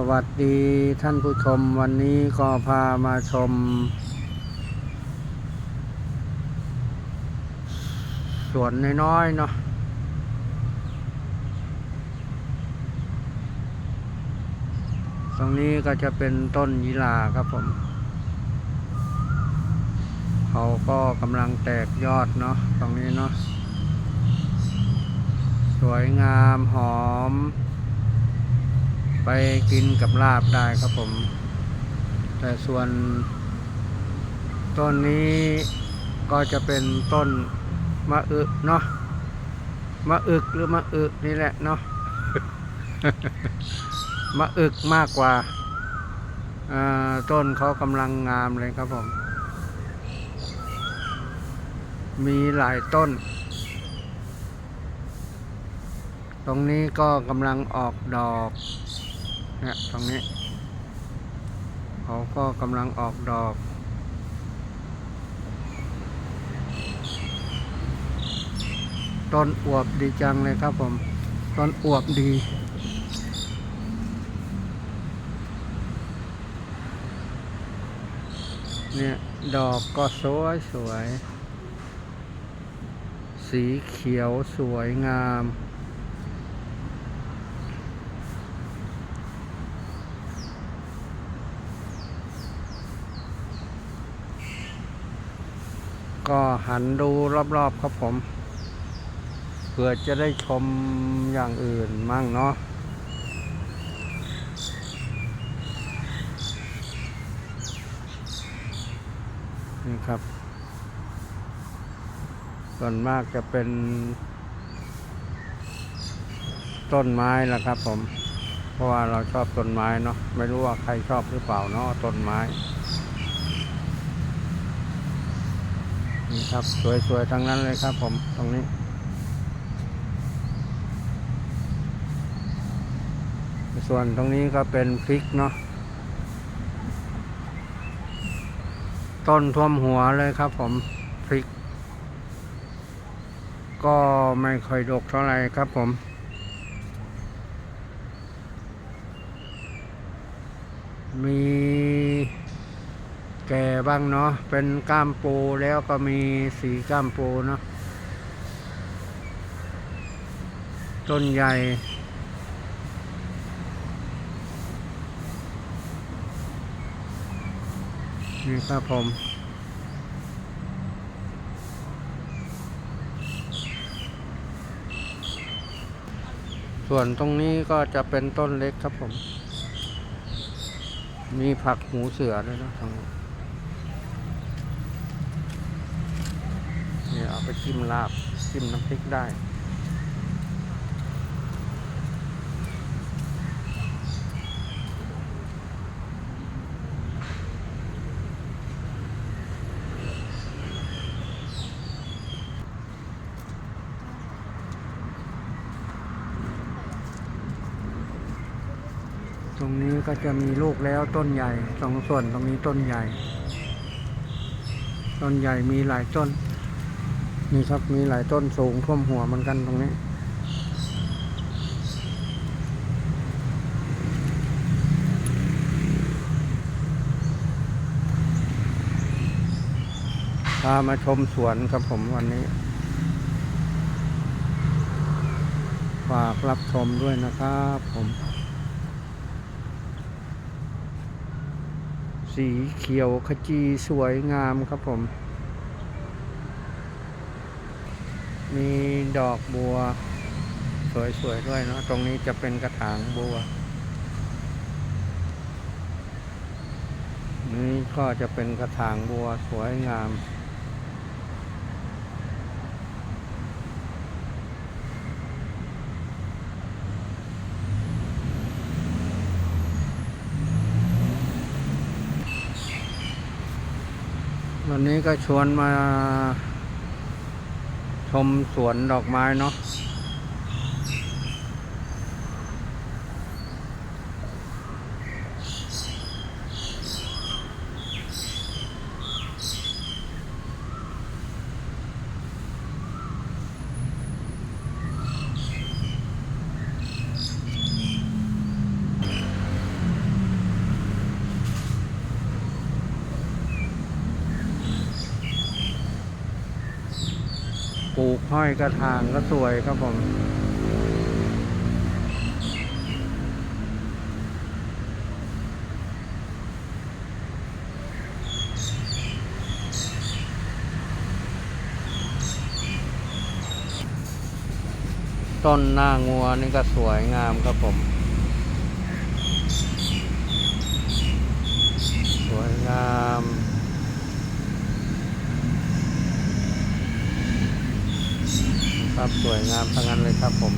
สวัสดีท่านผู้ชมวันนี้ก็พามาชม สวนน้อยๆเนาะตรงนี้ก็จะเป็นต้นยีหราครับผม เขาก็กำลังแตกยอดเนาะตรงนี้เนาะสวยงามหอม ไปกินกับลาบได้ครับผม แต่ส่วนต้นนี้ก็จะเป็นต้นมะอึเนาะมะอึกหรือมะอึนี่แหละเนาะมะอึกมากกว่าาต้นเขากำลังงามเลยครับผม มีหลายต้น ตรงนี้ก็กำลังออกดอก นี่ยตรงนี้ เขาก็กำลังออกดอก ต้นอวบดีจังเลยครับผม ต้นอวบดีเนี่ยดอกก็สวยสวย สีเขียวสวยงาม ก็หันดูรอบๆครับผมเพื่อจะได้ชมอย่างอื่นมั่งเนาะนี่ครับ ส่วนมากจะเป็น ต้นไม้ละครับผม เพราะว่าเราชอบต้นไม้เนาะไม่รู้ว่าใครชอบหรือเปล่าเนาะต้นไม้ นี่ครับสวยๆทั้งนั้นเลยครับผมตรงนี้ ส่วนตรงนี้ก็เป็นพริกเนาะต้นท่วมหัวเลยครับผมพริก ก็ไม่ค่อยดกเท่าไหร่ครับผมมี แก่บ้างเนาะเป็นก้ามปูแล้วก็มีสีก้ามปูเนาะต้นใหญ่นี่ครับผมส่วนตรงนี้ก็จะเป็นต้นเล็กครับผม มีผักหูเสือด้วยนะตรง เนี่ยเอาไปจิ้มลาบจิ้มน้ำพริกได้ตรงนี้ก็จะมีลูกแล้วต้นใหญ่สองส่วนตรงนี้ต้นใหญ่ ต้นใหญ่มีหลายต้น นี่ครับมีหลายต้นสูงท่วมหัวเหมือนกันตรงนี้ พามาชมสวนครับผมวันนี้ ฝากรับชมด้วยนะครับผม สีเขียวขจีสวยงามครับผม มีดอกบัว สวยๆด้วยเนาะตรงนี้จะเป็นกระถางบัว นี่ก็จะเป็นกระถางบัวสวยงามวันนี้ก็ชวนมา ชมสวนดอกไม้เนาะ ลูกห้อยกระถางก็สวยครับผมต้นหน้างัวนี่ก็สวยงามครับผม สวยงาม ครับสวยงามทั้งนั้นเลยครับผม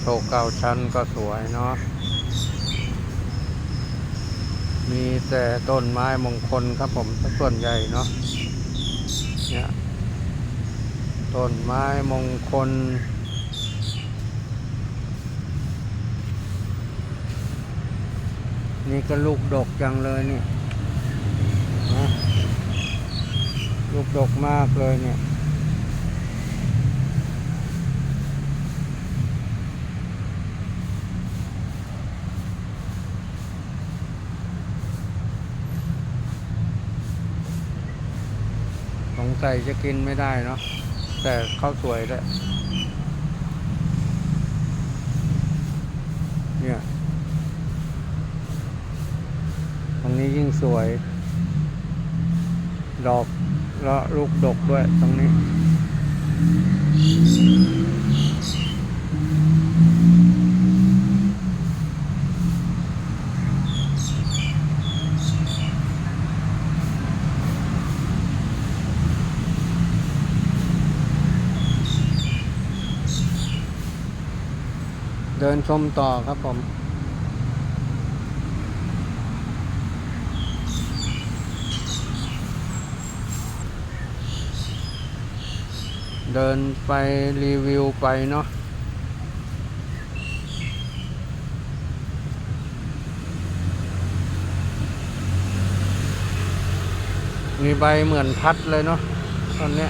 โชว์เก้าชั้นก็สวยเนาะมีแต่ต้นไม้มงคลครับผมส่วนใหญ่เนาะเนี่ยต้นไม้มงคล นี่ก็ลูกดกจังเลยนี่ลูกดกมากเลยเนี่ย งสัยจะกินไม่ได้เนาะแต่ข้าวสวยด้วยเนี่ย ตรงนี้ยิ่งสวย ดอกแล้วลูกดกด้วยตรงนี้ ชมต่อครับผมเดินไปรีวิวไปเนาะมีใบเหมือนพัดเลยเนาะตอนนี้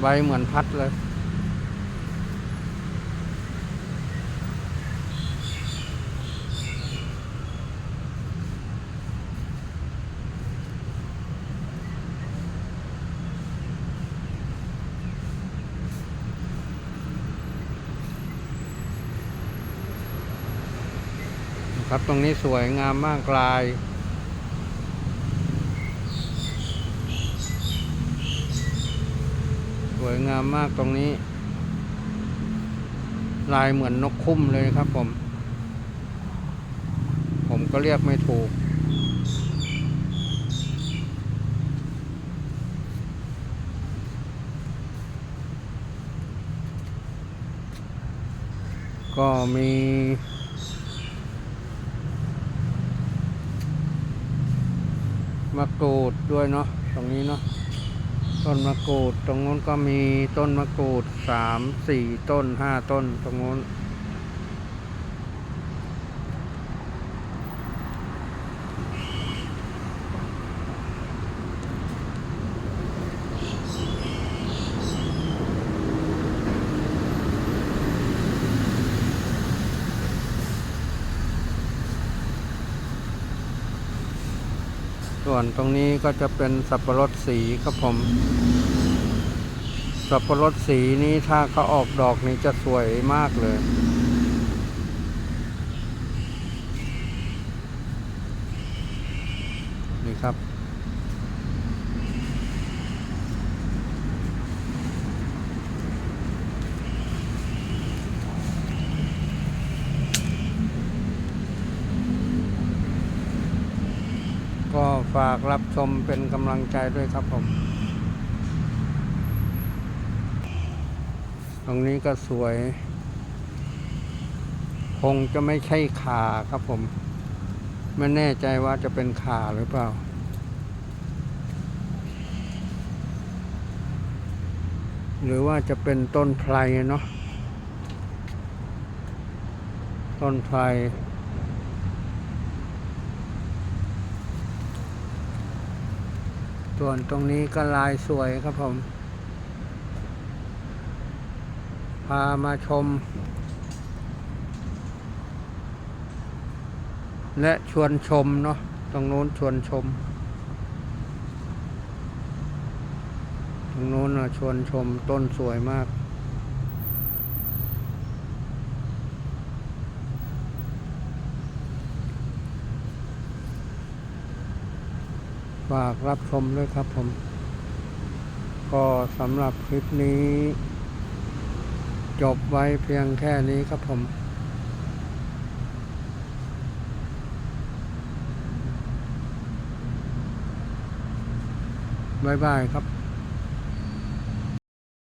ใบเหมือนพัดเลย ครับตรงนี้สวยงามมากลาย สวยงามมากตรงนี้ ลายเหมือนนกคุ้มเลยครับผม ผมก็เรียกไม่ถูก ก็มี มะกรูดด้วยเนาะตรงนี้เนาะต้นมะกรูด ตรงนู้นก็มีต้นมะกรูดสามสี่ต้นห้าต้นตรงนู้น ส่วนตรงนี้ก็จะเป็นสับปะรดสีครับผม สับปะรดสีนี้ถ้าเขาออกดอกนี้จะสวยมากเลย นี่ครับ ก็ฝากรับชมเป็นกำลังใจด้วยครับผม ตรงนี้ก็สวย คงจะไม่ใช่ขาครับผม ไม่แน่ใจว่าจะเป็นขาหรือเปล่าหรือว่าจะเป็นต้นไพรเนาะต้นไพร ส่วนตรงนี้ก็ลายสวยครับผม พามาชม และชวนชมเนาะตรงนู้นชวนชม ตรงโน้นนะชวนชมต้นสวยมาก ฝากรับชมด้วยครับผม ก็สำหรับคลิปนี้ จบไว้เพียงแค่นี้ครับผมบ๊ายบายครับ